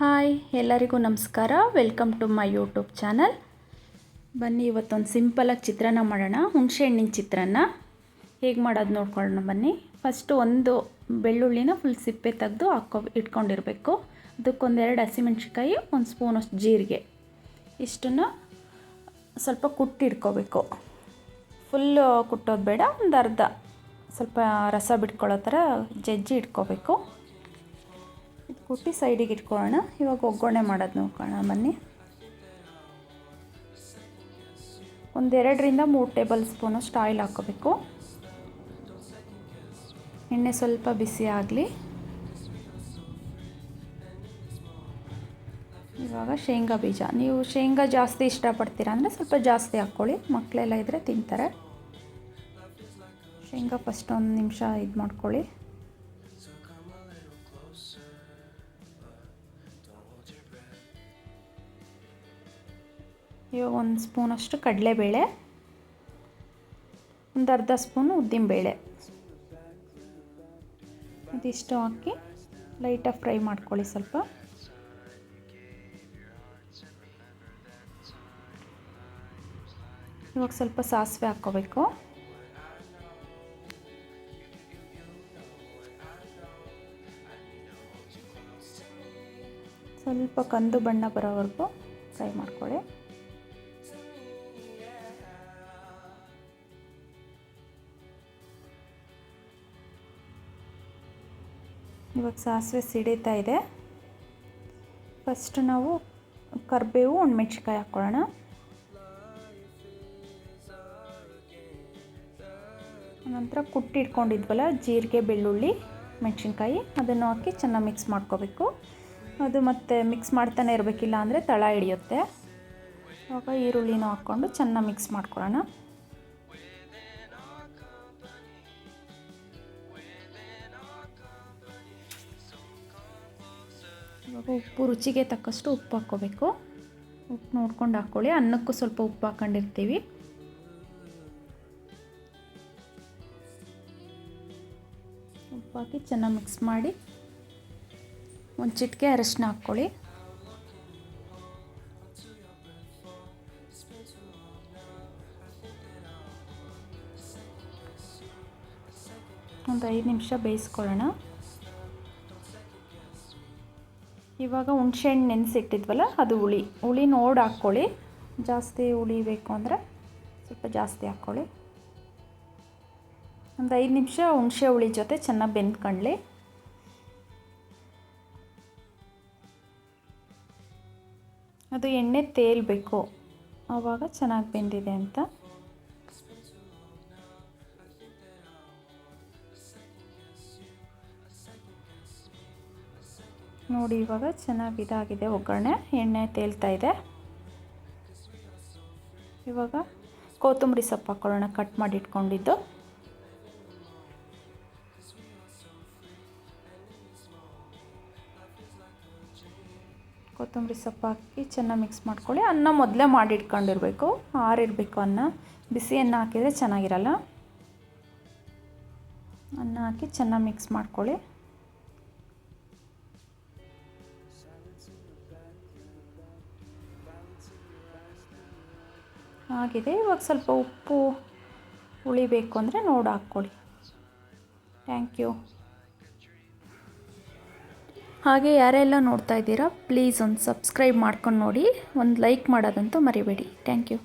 Hi, ಎಲ್ಲರಿಗೂ ನಮಸ್ಕಾರ. Welcome to my YouTube channel ಬನ್ನಿ, ಇವತ್ತೊಂದು ಸಿಂಪಲಾಗಿ ಚಿತ್ರಾನ್ನ ಮಾಡೋಣ. ಹುಣಸೆ ಹಣ್ಣಿನ ಚಿತ್ರಾನ್ನ. ಹೇಗೆ ಮಾಡೋದು ನೋಡ್ಕೊಳ್ಳೋಣ ಬನ್ನಿ. ಫಸ್ಟು ಒಂದು ಬೆಳ್ಳುಳ್ಳಿನ ಫುಲ್ ಸಿಪ್ಪೆ ತೆಗೆದು ಹಾಕೋ, ಇಟ್ಕೊಂಡಿರಬೇಕು. ಅದಕ್ಕೊಂದೆರಡು ಹಸಿಮೆಣ್ಸಿಕಾಯಿ ಒಂದು ಸ್ಪೂನಷ್ಟು ಜೀರಿಗೆ. ಇಷ್ಟನ್ನು ಸ್ವಲ್ಪ ಕುಟ್ಟಿಡ್ಕೋಬೇಕು ಫುಲ್ಲು ಕುಟ್ಟೋದು ಬೇಡ, ಒಂದು ಅರ್ಧ ಸ್ವಲ್ಪ ರಸ ಬಿಟ್ಕೊಳ್ಳೋ ಥರ ಜಜ್ಜಿ ಇಟ್ಕೋಬೇಕು. ಕುಟ್ಟಿ ಸೈಡಿಗೆ ಇಟ್ಕೊಳ್ಳೋಣ. ಇವಾಗ ಒಗ್ಗರಣೆ ಮಾಡೋದು ನೋಡ್ಕೊಳ್ಳೋಣ, ಬನ್ನಿ. ಒಂದೆರಡರಿಂದ ಮೂರು ಟೇಬಲ್ ಸ್ಪೂನಷ್ಟು ಆಯಿಲ್ ಹಾಕೋಬೇಕು ಎಣ್ಣೆ ಸ್ವಲ್ಪ ಬಿಸಿ ಆಗಲಿ. ಇವಾಗ ಶೇಂಗಾ ಬೀಜ. ನೀವು ಶೇಂಗಾ ಜಾಸ್ತಿ ಇಷ್ಟಪಡ್ತೀರಾ ಅಂದರೆ ಸ್ವಲ್ಪ ಜಾಸ್ತಿ ಹಾಕ್ಕೊಳ್ಳಿ. ಮಕ್ಕಳೆಲ್ಲ ಇದ್ದರೆ ತಿಂತಾರೆ. ಶೇಂಗಾ ಫಸ್ಟ್ ಒಂದು ನಿಮಿಷ ಇದು ಮಾಡ್ಕೊಳ್ಳಿ ಇವಾಗ ಒಂದು ಸ್ಪೂನಷ್ಟು ಕಡಲೆಬೇಳೆ, ಒಂದು ಅರ್ಧ ಸ್ಪೂನು ಉದ್ದಿನಬೇಳೆ. ಇದಿಷ್ಟು ಹಾಕಿ ಲೈಟಾಗಿ ಫ್ರೈ ಮಾಡ್ಕೊಳ್ಳಿ ಸ್ವಲ್ಪ. ಇವಾಗ ಸ್ವಲ್ಪ ಸಾಸಿವೆ ಹಾಕ್ಕೋಬೇಕು. ಸ್ವಲ್ಪ ಕಂದು ಬಣ್ಣ ಬರೋವರೆಗೂ ಫ್ರೈ ಮಾಡ್ಕೊಳ್ಳಿ. ಇವಾಗ ಸಾಸಿವೆ ಸಿಡಿತಾ ಇದೆ. ಫಸ್ಟ್ ನಾವು ಕರಿಬೇವು ಒಣಮೆಣ್ಸಿಕಾಯಿ ಹಾಕ್ಕೊಳ್ಳೋಣ ನಂತರ ಕುಟ್ಟಿಟ್ಕೊಂಡಿದ್ವಲ್ಲ ಜೀರಿಗೆ, ಬೆಳ್ಳುಳ್ಳಿ ಮೆಣಸಿನ್ಕಾಯಿ ಅದನ್ನು ಹಾಕಿ ಚೆನ್ನಾಗಿ ಮಿಕ್ಸ್ ಮಾಡ್ಕೋಬೇಕು. ಅದು ಮತ್ತೆ ಮಿಕ್ಸ್ ಮಾಡ್ತಾನೆ ಇರಬೇಕಿಲ್ಲ ಅಂದರೆ ತಳ ಹಿಡಿಯುತ್ತೆ. ಆವಾಗ ಈರುಳ್ಳಿನೂ ಹಾಕ್ಕೊಂಡು ಚೆನ್ನಾಗಿ ಮಿಕ್ಸ್ ಮಾಡ್ಕೊಳ್ಳೋಣ. ಇವಾಗ ಉಪ್ಪು ರುಚಿಗೆ ತಕ್ಕಷ್ಟು ಉಪ್ಪು ಹಾಕ್ಕೋಬೇಕು. ಉಪ್ಪು ನೋಡ್ಕೊಂಡು ಹಾಕ್ಕೊಳ್ಳಿ. ಅನ್ನಕ್ಕೂ ಸ್ವಲ್ಪ ಉಪ್ಪು ಹಾಕ್ಕೊಂಡಿರ್ತೀವಿ. ಉಪ್ಪು ಹಾಕಿ ಚೆನ್ನಾಗಿ ಮಿಕ್ಸ್ ಮಾಡಿ ಒಂದು ಚಿಟಿಕೆ ಅರಶಿನ ಹಾಕ್ಕೊಳ್ಳಿ. ಒಂದು ಐದು ನಿಮಿಷ ಬೇಯಿಸ್ಕೊಳ್ಳೋಣ. ಇವಾಗ ಹುಣ್ಸೆಹಣ್ಣು ನೆನೆಸಿಟ್ಟಿದ್ವಲ್ಲ, ಅದು ಹುಳಿ. ಹುಳಿ ನೋಡಿ ಹಾಕ್ಕೊಳ್ಳಿ. ಜಾಸ್ತಿ ಹುಳಿ ಬೇಕು ಅಂದರೆ ಸ್ವಲ್ಪ ಜಾಸ್ತಿ ಹಾಕ್ಕೊಳ್ಳಿ. ಒಂದು ಐದು ನಿಮಿಷ ಹುಣಸೆ ಹುಳಿ ಜೊತೆ ಚೆನ್ನಾಗಿ ಬೆಂದ್ಕೊಳ್ಳಿ ಅದು ಎಣ್ಣೆ ತೇಲ್ಬೇಕು. ಆವಾಗ ಚೆನ್ನಾಗಿ ಬೆಂದಿದೆ ಅಂತ. ನೋಡಿ, ಇವಾಗ ಚೆನ್ನಾಗಿ ಇದಾಗಿದೆ ಒಗ್ಗರಣೆ. ಎಣ್ಣೆ ತೇಲ್ತಾ ಇದೆ. ಇವಾಗ ಕೊತ್ತಂಬರಿ ಸೊಪ್ಪು ಹಾಕೊಳ್ಳೋಣ, ಕಟ್ ಮಾಡಿ ಇಟ್ಕೊಂಡಿದ್ದು. ಕೊತ್ತಂಬರಿ ಸೊಪ್ಪು ಹಾಕಿ ಚೆನ್ನಾಗಿ ಮಿಕ್ಸ್ ಮಾಡ್ಕೊಳ್ಳಿ. ಅನ್ನ ಮೊದಲೇ ಮಾಡಿ ಇಟ್ಕೊಂಡಿರಬೇಕು. ಆರಿರಬೇಕು ಅನ್ನ. ಬಿಸಿ ಅನ್ನ ಹಾಕಿದರೆ ಚೆನ್ನಾಗಿರಲ್ಲ. ಅನ್ನ ಹಾಕಿ ಚೆನ್ನಾಗಿ ಮಿಕ್ಸ್ ಮಾಡ್ಕೊಳ್ಳಿ. ಆಗಿದೆ. ಇವಾಗ ಸ್ವಲ್ಪ ಉಪ್ಪು ಉಳಿಬೇಕು ಅಂದರೆ ನೋಡಿ ಹಾಕ್ಕೊಳ್ಳಿ. ಥ್ಯಾಂಕ್ ಯು ಹಾಗೆ ಯಾರೆಲ್ಲ ನೋಡ್ತಾ ಇದ್ದೀರಾ ಪ್ಲೀಸ್ ಒಂದು ಸಬ್ಸ್ಕ್ರೈಬ್ ಮಾಡ್ಕೊಂಡು ನೋಡಿ. ಒಂದು ಲೈಕ್ ಮಾಡೋದಂತೂ ಮರಿಬೇಡಿ. Thank you